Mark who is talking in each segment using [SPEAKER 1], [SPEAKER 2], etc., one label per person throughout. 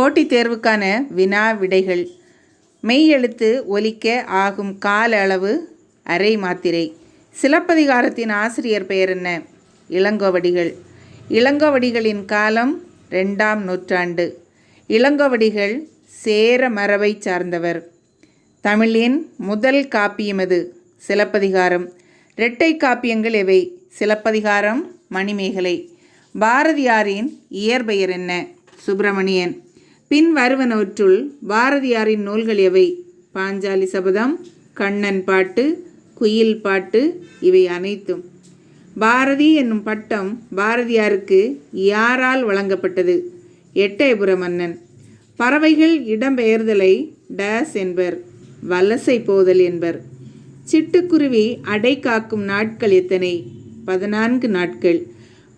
[SPEAKER 1] போட்டித் தேர்வுக்கான வினா விடைகள் மெய்யெழுத்து ஒலிக்க ஆகும் கால அளவு அரை மாத்திரை. சிலப்பதிகாரத்தின் ஆசிரியர் பெயர் என்ன? இளங்கோவடிகள். இளங்கோவடிகளின் காலம் ரெண்டாம் நூற்றாண்டு. இளங்கோவடிகள் சேர மரபைச் சார்ந்தவர். தமிழின் முதல் காப்பியம் எது சிலப்பதிகாரம். இரட்டை காப்பியங்கள் எவை? சிலப்பதிகாரம் மணிமேகலை. பாரதியாரின் இயற்பெயர் என்ன? சுப்பிரமணியன். பின் வருவனவற்றுள் பாரதியாரின் நூல்கள் எவை? பாஞ்சாலி சபதம் கண்ணன் பாட்டு குயில் பாட்டு இவை அனைத்தும். பாரதி என்னும் பட்டம் பாரதியாருக்கு யாரால் வழங்கப்பட்டது? எட்டயபுர மன்னன். பறவைகள் இடம்பெயர்தலை டேஸ் என்பர் வலசை போதல் என்பர். சிட்டுக்குருவி அடை காக்கும் நாட்கள் எத்தனை? பதினான்கு நாட்கள்.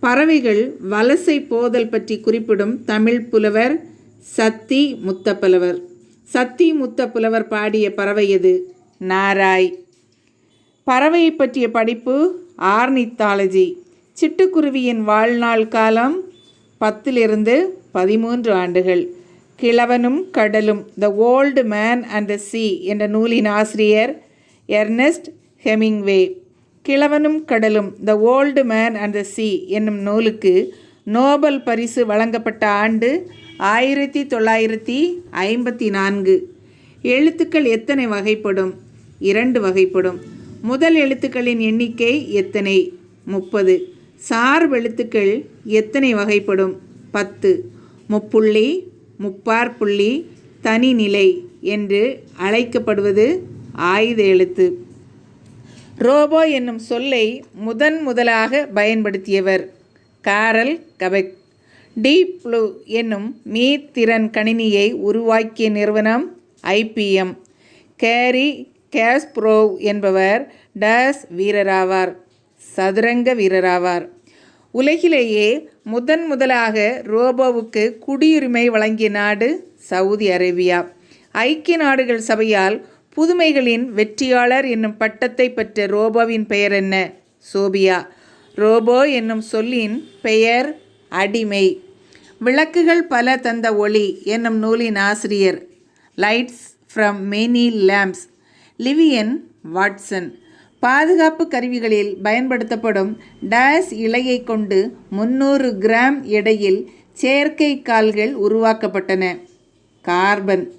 [SPEAKER 1] பறவைகள் வலசை போதல் பற்றி குறிப்பிடும் தமிழ் புலவர் சத்தி முத்தப்புலவர். சத்தி முத்தப்புலவர் பாடிய பறவை எது? நாராய். பறவையை பற்றிய படிப்பு ஆர்னித்தாலஜி. சிட்டுக்குருவியின் வாழ்நாள் காலம் பத்திலிருந்து பதிமூன்று ஆண்டுகள். கிழவனும் கடலும் the old man and the sea என்ற நூலின் ஆசிரியர் எர்னஸ்ட் ஹெமிங்வே. கிழவனும் கடலும் the old man and the sea என்னும் நூலுக்கு நோபல் பரிசு வழங்கப்பட்ட ஆண்டு ஆயிரத்தி தொள்ளாயிரத்தி ஐம்பத்தி நான்கு. எழுத்துக்கள் எத்தனை வகைப்படும்? இரண்டு வகைப்படும். முதல் எழுத்துக்களின் எண்ணிக்கை எத்தனை? முப்பது. சார்பெழுத்துக்கள் எத்தனை வகைப்படும்? பத்து. முப்புள்ளி முப்பார்புள்ளி தனிநிலை என்று அழைக்கப்படுவது ஆயுத எழுத்து. ரோபோ என்னும் சொல்லை முதன் முதலாக பயன்படுத்தியவர் காரல் கபெக். டீப் ப்ளூ என்னும் மீத்திறன் கணினியை உருவாக்கிய நிறுவனம் ஐபிஎம் கேரி கேஸ்ப்ரோவ் என்பவர் டஸ் வீரராவார் சதுரங்க வீரராவார். உலகிலேயே முதன் முதலாக ரோபோவுக்கு குடியுரிமை வழங்கிய நாடு சவுதி அரேபியா. ஐக்கிய நாடுகள் சபையால் புதுமைகளின் வெற்றியாளர் என்னும் பட்டத்தை பெற்ற ரோபோவின் பெயர் என்ன? சோபியா. ரோபோ என்னும் சொல்லின் பெயர் அடிமை. விளக்குகள் பல தந்த ஒளி என்னும் நூலின் ஆசிரியர். Lights from many lamps. Lillian Watson. பாதுகாப்பு கருவிகளில் பயன்படுத்தப்படும் டேஸ் இலையை கொண்டு முந்நூறு கிராம் எடையில் செயற்கை கால்கள் உருவாக்கப்பட்டன. கார்பன்.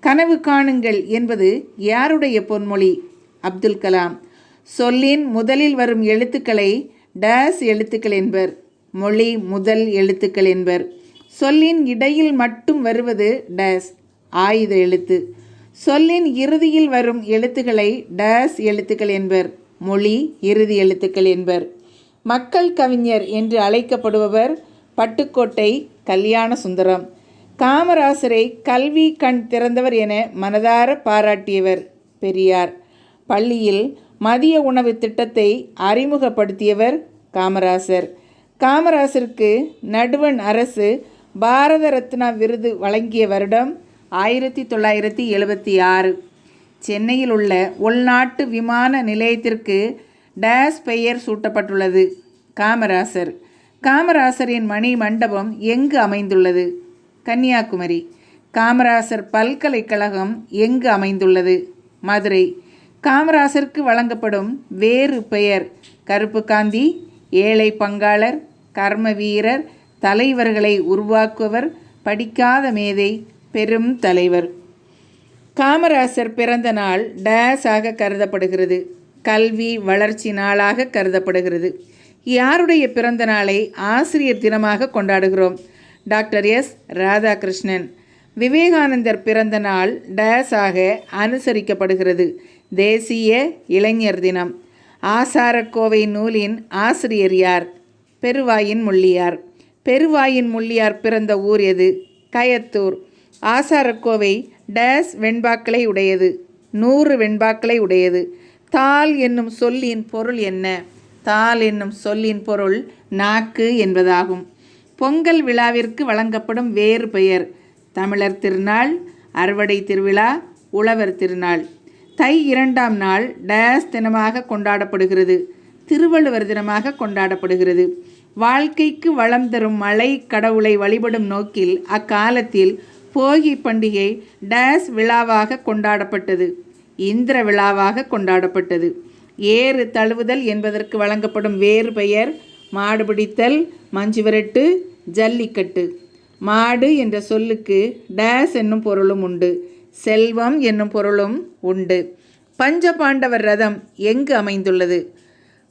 [SPEAKER 1] கனவு காணுங்கள் என்பது யாருடைய பொன்மொழி? அப்துல் கலாம். சொல்லின் முதலில் வரும் எழுத்துக்களை டேஸ் எழுத்துக்கள் என்பர். மொழி முதல் எழுத்துக்கள் என்பர். சொல்லின் இடையில் மட்டும் வருவது டேஸ் ஆயுத எழுத்து. சொல்லின் இறுதியில் வரும் எழுத்துக்களை டேஸ் எழுத்துக்கள் என்பர் மொழி இறுதி எழுத்துக்கள் என்பர். மக்கள் கவிஞர் என்று அழைக்கப்படுபவர் பட்டுக்கோட்டை கல்யாண சுந்தரம். காமராசரை கல்வி கண் திறந்தவர் என மனதார பாராட்டியவர் பெரியார். பள்ளியில் மதிய உணவு திட்டத்தை அறிமுகப்படுத்தியவர் காமராசர். காமராசருக்கு நடுவண் அரசு பாரத ரத்னா விருது வழங்கிய வருடம் ஆயிரத்தி தொள்ளாயிரத்தி எழுபத்தி ஆறு. சென்னையில் உள்ள உள்நாட்டு விமான நிலையத்திற்கு டேஸ் பெயர் சூட்டப்பட்டுள்ளது காமராசர். காமராசரின் மணி மண்டபம் எங்கு அமைந்துள்ளது? கன்னியாகுமரி. காமராசர் பல்கலைக்கழகம் எங்கு அமைந்துள்ளது? மதுரை. காமராசருக்கு வழங்கப்படும் வேறு பெயர் கருப்பு காந்தி ஏழை பங்காளர் கர்ம வீரர் தலைவர்களை உருவாக்குவர் படிக்காத மேதை பெரும் தலைவர். காமராசர் பிறந்த நாள் டேஸாக கருதப்படுகிறது. கல்வி வளர்ச்சி நாளாக கருதப்படுகிறது. யாருடைய பிறந்த நாளை ஆசிரியர் தினமாக கொண்டாடுகிறோம்? Doctor S. ராதாகிருஷ்ணன். விவேகானந்தர் பிறந்த நாள் டேஸாக அனுசரிக்கப்படுகிறது. தேசிய இளைஞர் தினம். ஆசாரக்கோவை நூலின் ஆசிரியர் யார்? பெருவாயின் முள்ளியார். பெருவாயின் முள்ளியார் பிறந்த ஊர் எது? கயத்தூர். ஆசாரக்கோவை டேஸ் வெண்பாக்களை உடையது. நூறு வெண்பாக்களை உடையது. தால் என்னும் சொல்லின் பொருள் என்ன? தால் என்னும் சொல்லின் பொருள் நாக்கு என்பதாகும். பொங்கல் விழாவிற்கு வழங்கப்படும் வேறு பெயர். தமிழர் திருநாள் அறுவடை திருவிழா உழவர் திருநாள். தை இரண்டாம் நாள் டேஸ் தினமாக கொண்டாடப்படுகிறது. திருவள்ளுவர் தினமாக கொண்டாடப்படுகிறது. வாழ்க்கைக்கு வளம் தரும் மழை கடவுளை வழிபடும் நோக்கில் அக்காலத்தில் போகி பண்டிகை டேஸ் விழாவாக கொண்டாடப்பட்டது. இந்திர விழாவாக கொண்டாடப்பட்டது. ஏறு தழுவுதல் என்பதற்கு வழங்கப்படும் வேறு பெயர் மாடு பிடித்தல் மஞ்சு விரட்டு ஜல்லிக்கட்டு. மாடு என்ற சொல்லுக்கு டேஸ் என்னும் பொருளும் உண்டு. செல்வம் என்னும் பொருளும் உண்டு. பஞ்ச பாண்டவர் ரதம் எங்கு அமைந்துள்ளது?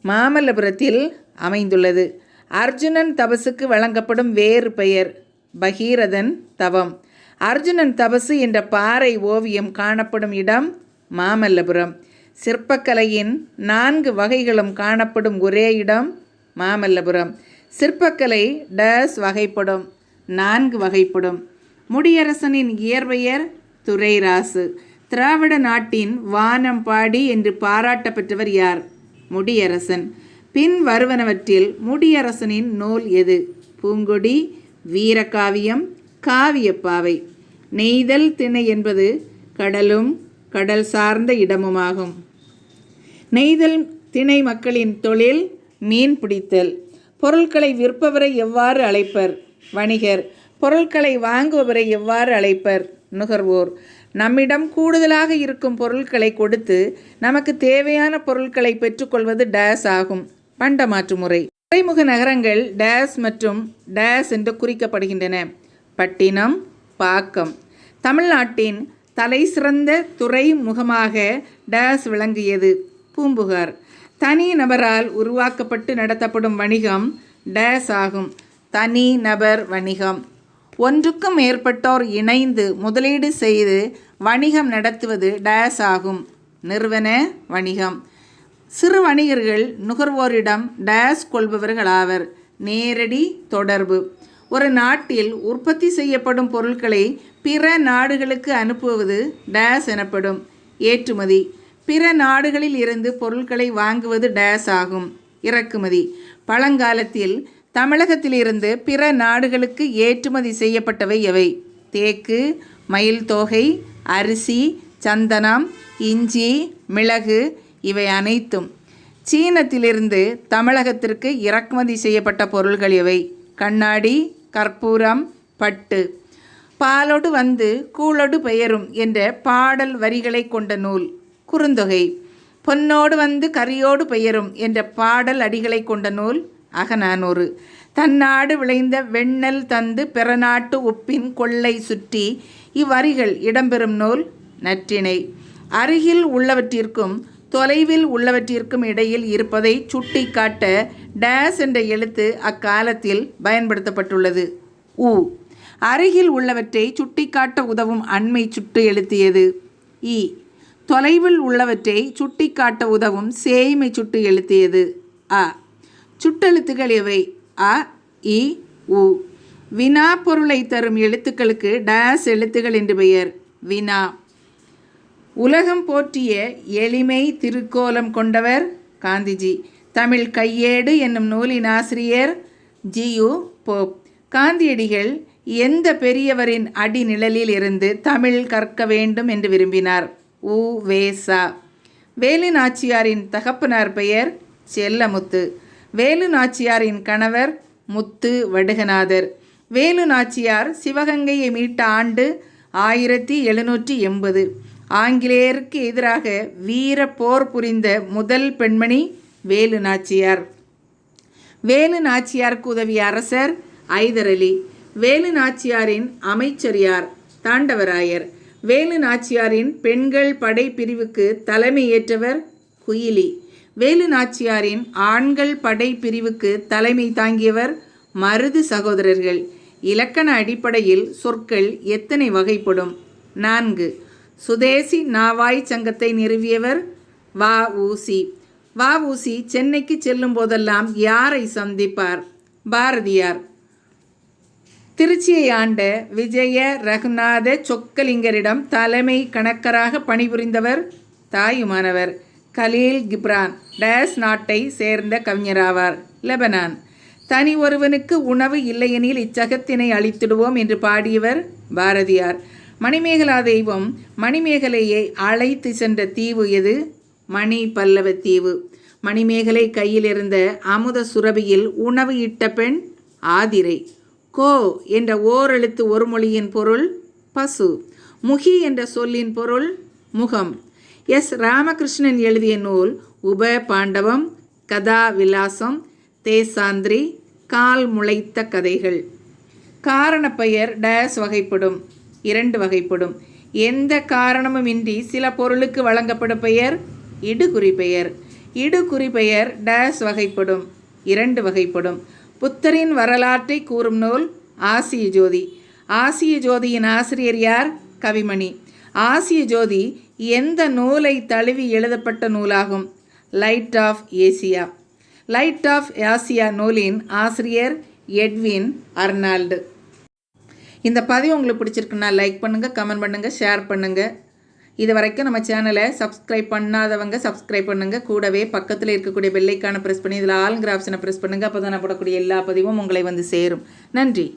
[SPEAKER 1] மாமல்லபுரத்தில் அமைந்துள்ளது. அர்ஜுனன் தபசுக்கு வழங்கப்படும் வேறு பெயர் பகீரதன் தவம். அர்ஜுனன் தபசு என்ற பாறை ஓவியம் காணப்படும் இடம் மாமல்லபுரம். சிற்பக்கலையின் நான்கு வகைகளும் காணப்படும் ஒரே இடம் மாமல்லபுரம். சிற்பக்கலை டஸ் வகைப்படும் நான்கு வகைப்படும். முடியரசனின் இயற்பெயர் துரைராசு. திராவிட நாட்டின் வானம் பாடி என்று பாராட்ட பெற்றவர் யார்? முடியரசன். பின் வருவனவற்றில் முடியரசனின் நூல் எது? பூங்கொடி வீரகாவியம் காவியப்பாவை. நெய்தல் திணை என்பது கடலும் கடல் சார்ந்த இடமுமாகும். நெய்தல் திணை மக்களின் தொழில் மீன் பிடித்தல். பொருட்களை விற்பவரை எவ்வாறு அழைப்பர்? வணிகர். பொருட்களை வாங்குபவரை எவ்வாறு அழைப்பர்? நுகர்வோர். நம்மிடம் கூடுதலாக இருக்கும் பொருட்களை கொடுத்து நமக்கு தேவையான பொருட்களை பெற்றுக்கொள்வது டேஸ் ஆகும். பண்டமாற்று முறை. துறைமுக நகரங்கள் டேஸ் மற்றும் டேஸ் என்று குறிக்கப்படுகின்றன. பட்டினம் பாக்கம். தமிழ்நாட்டின் தலை சிறந்த துறைமுகமாக டேஸ் விளங்கியது. பூம்புகார். தனி நபரால் உருவாக்கப்பட்டு நடத்தப்படும் வணிகம் டேஸ் ஆகும். தனி நபர் வணிகம். ஒன்றுக்கும் மேற்பட்டோர் இணைந்து முதலீடு செய்து வணிகம் நடத்துவது டேஸ் ஆகும். நிறுவன வணிகம். சிறு வணிகர்கள் நுகர்வோரிடம் டேஸ் கொள்பவர்களாவர். நேரடி தொடர்பு. ஒரு நாட்டில் உற்பத்தி செய்யப்படும் பொருட்களை பிற நாடுகளுக்கு அனுப்புவது டேஸ் எனப்படும். ஏற்றுமதி. பிற நாடுகளில் இருந்து பொருட்களை வாங்குவது டேஸ் ஆகும். இறக்குமதி. பழங்காலத்தில் தமிழகத்திலிருந்து பிற நாடுகளுக்கு ஏற்றுமதி செய்யப்பட்டவை எவை? தேக்கு மயில் தோகை அரிசி சந்தனம் இஞ்சி மிளகு இவை அனைத்தும் சீனத்திலிருந்து தமிழகத்திற்கு இறக்குமதி செய்யப்பட்ட பொருள்கள் எவை? கண்ணாடி கற்பூரம் பட்டு. பாலோடு வந்து கூழோடு பெயரும் என்ற பாடல் வரிகளை கொண்ட நூல். குறுந்தொகை. பொன்னோடு வந்து கரியோடு பெயரும் என்ற பாடல் அடிகளை கொண்ட நூல். அகநானூறு தன்னாடு விளைந்த வெண்ணல் தந்து பிறநாட்டு உப்பின் கொள்ளை சுற்றி இவ்வரிகள் இடம்பெறும் நூல் நற்றிணை. அருகில் உள்ளவற்றிற்கும் தொலைவில் உள்ளவற்றிற்கும் இடையில் இருப்பதை சுட்டி காட்ட டேஸ் என்ற எழுத்து அக்காலத்தில் பயன்படுத்தப்பட்டுள்ளது. உ. அருகில் உள்ளவற்றை சுட்டிக்காட்ட உதவும் அண்மை சுட்டு எழுத்தியது. இ. தொலைவில் உள்ளவற்றை சுட்டிக்காட்ட உதவும் சேய்மை சுட்டு எழுத்தியது. அ. சுட்டெழுத்துக்கள் எவை அ இ உ. வினா பொருளை தரும் எழுத்துக்களுக்கு டேஸ் எழுத்துக்கள் என்று பெயர். வினா. உலகம் போற்றிய எளிமை திருக்கோலம் கொண்டவர் காந்திஜி. தமிழ் கையேடு என்னும் நூலின் ஆசிரியர் ஜியு போப். காந்தியடிகள் எந்த பெரியவரின் அடிநிழலில் இருந்து தமிழ் கற்க வேண்டும் என்று விரும்பினார்? உ. வேசா வேலு நாச்சியாரின் தகப்பனார் பெயர் செல்லமுத்து. வேலு நாச்சியாரின் கணவர் முத்து வடுகநாதர். வேலு நாச்சியார் சிவகங்கையை மீட்ட ஆண்டு ஆயிரத்தி எழுநூற்றி எண்பது. ஆங்கிலேயருக்கு எதிராக வீர போர் புரிந்த முதல் பெண்மணி வேலு நாச்சியார். வேலு நாச்சியாருக்கு உதவிய அரசர் ஐதர் அலி. வேலு நாச்சியாரின் அமைச்சர் யார் தாண்டவராயர். வேலு நாச்சியாரின் பெண்கள் படை பிரிவுக்கு தலைமையேற்றவர் குயிலி. வேலு நாச்சியாரின் ஆண்கள் படை பிரிவுக்கு தலைமை தாங்கியவர் மருது சகோதரர்கள். இலக்கண அடிப்படையில் சொற்கள் எத்தனை வகைப்படும்? நான்கு. சுதேசி நாவாய் சங்கத்தை நிறுவியவர் வ ஊசி வ ஊசி சென்னைக்கு செல்லும் போதெல்லாம் யாரை சந்திப்பார்? பாரதியார். திருச்சியை ஆண்ட விஜய ரகுநாத சொக்கலிங்கரிடம் தலைமை கணக்கராக பணிபுரிந்தவர் தாயுமானவர். கலீல் கிப்ரான் டயஸ் நாட்டை சேர்ந்த கவிஞராவார் லெபனான். தனி ஒருவனுக்கு உணவு இல்லையெனில் இச்சகத்தினை அழித்திடுவோம் என்று பாடியவர் பாரதியார். மணிமேகலா தெய்வம் மணிமேகலையை அழைத்து சென்ற தீவு எது? மணி பல்லவ தீவு. மணிமேகலை கையில் இருந்த அமுத சுரபியில் உணவு இட்ட பெண் ஆதிரை. கோ என்ற ஓரெழுத்து ஒரு மொழியின் பொருள் பசு. முகி என்ற சொல்லின் பொருள் முகம். எஸ். ராமகிருஷ்ணன் எழுதிய நூல் உப பாண்டவம் கதா விலாசம் தேசாந்திரி கால் முளைத்த கதைகள். காரணப்பெயர் டேஸ் வகைப்படும். இரண்டு வகைப்படும். எந்த காரணமுமின்றி சில பொருளுக்கு வழங்கப்படும் பெயர்? இடுகுறி பெயர். இடுகுறி பெயர் டேஸ் வகைப்படும். இரண்டு வகைப்படும். புத்தரின் வரலாற்றை கூறும் நூல் ஆசிய ஜோதி. ஆசிய ஜோதியின் ஆசிரியர் யார்? கவிமணி. ஆசிய ஜோதி எந்த நூலை தழுவி எழுதப்பட்ட நூலாகும்? Light of Asia light of Asia நூலின் ஆசிரியர் எட்வின் அர்னால்டு. இந்த பதிவு உங்களுக்கு பிடிச்சிருக்குன்னா லைக் பண்ணுங்கள் கமெண்ட் பண்ணுங்கள் ஷேர் பண்ணுங்கள் இது வரைக்கும் நம்ம சேனலை சப்ஸ்கிரைப் பண்ணாதவங்க சப்ஸ்கிரைப் பண்ணுங்கள் கூடவே பக்கத்தில் இருக்கக்கூடிய பெல்லைக்கான ப்ரெஸ் பண்ணி இதில் ஆளுங்கிற ஆப்ஷனை ப்ரெஸ் பண்ணுங்கள் அப்போ தான் நான் போடக்கூடிய எல்லா பதிவும் உங்களை வந்து சேரும். நன்றி.